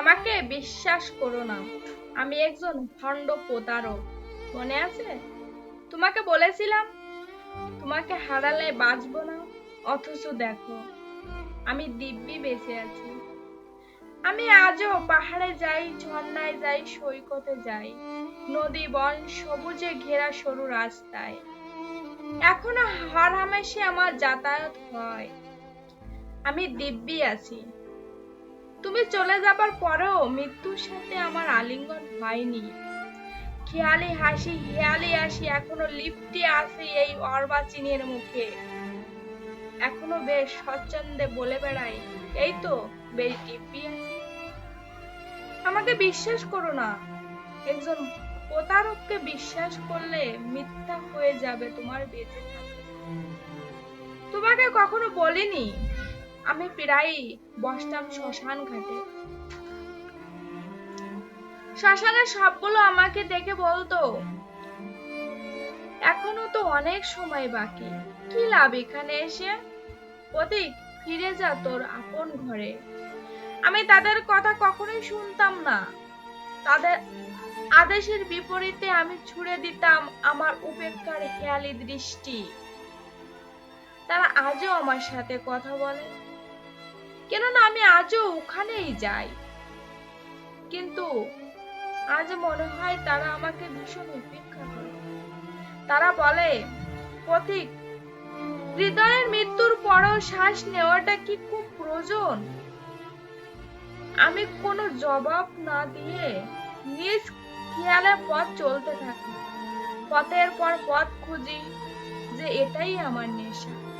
আমাকে বিশ্বাস করো না, আমি একজন ভণ্ড প্রতারক, মনে আছে? তোমাকে বলেছিলাম, তোমাকে হারালে বাঁচবো না, অথচ দেখো, আমি দিব্যি বেঁচে আছি। আমি আজও পাহাড়ে যাই, ঝর্ণায় যাই, সৈকতে যাই, নদী, বন, সবুজে ঘেরা সরু রাস্তায়। এখনও হর হামেশে আমার যাতায়াত হয়। আমি দিব্যি আছি। তুমি চলে যাবার পরেও মৃত্যুর সাথে আমার আলিঙ্গন হয়নি। খেয়ালি হাসি, হেয়ালি হাসি এখনও লিপ্টে আছে এই অর্বাচীনের মুখে। এখনও বেশ স্বচ্ছন্দে বলে বেড়াই, এই তো, বেশ দিব্যি আছি আমাকে বিশ্বাস করো না। একজন প্রতারককে বিশ্বাস করলে মিথ্যা হয়ে যাবে তোমার বেঁচে থাকা। তোমাকে কখনো বলিনি? আমি প্রায়ই বসতাম শ্মশান ঘাটে। শ্মশানের সবগুলো আমাকে দেখে বলতো, এখনও তো অনেক সময় বাকি, কি লাভ এখানে এসে? প্রতীক ফিরে যা তোর আপন ঘরে। আমি তাদের কথা কখনোই শুনতাম না। তাদের আদেশের বিপরীতে আমি ছুড়ে দিতাম আমার উপেক্ষার হেয়ালি দৃষ্টি। তারা আজও আমার সাথে কথা বলে। কেননা আমি আজও ওখানেই যাই। কিন্তু আজ মনে হয় তারা আমাকে ভীষণ উপেক্ষা করে। তারা বলে, পথিক, হৃদয়ের মৃত্যুর পরও শ্বাস নেওয়াটা কি খুব প্রয়োজন? আমি কোনো জবাব না দিয়ে নিজ খেয়ালে পথ চলতে থাকি। পথের পর পথ খুঁজি যে এটাই আমার নেশা।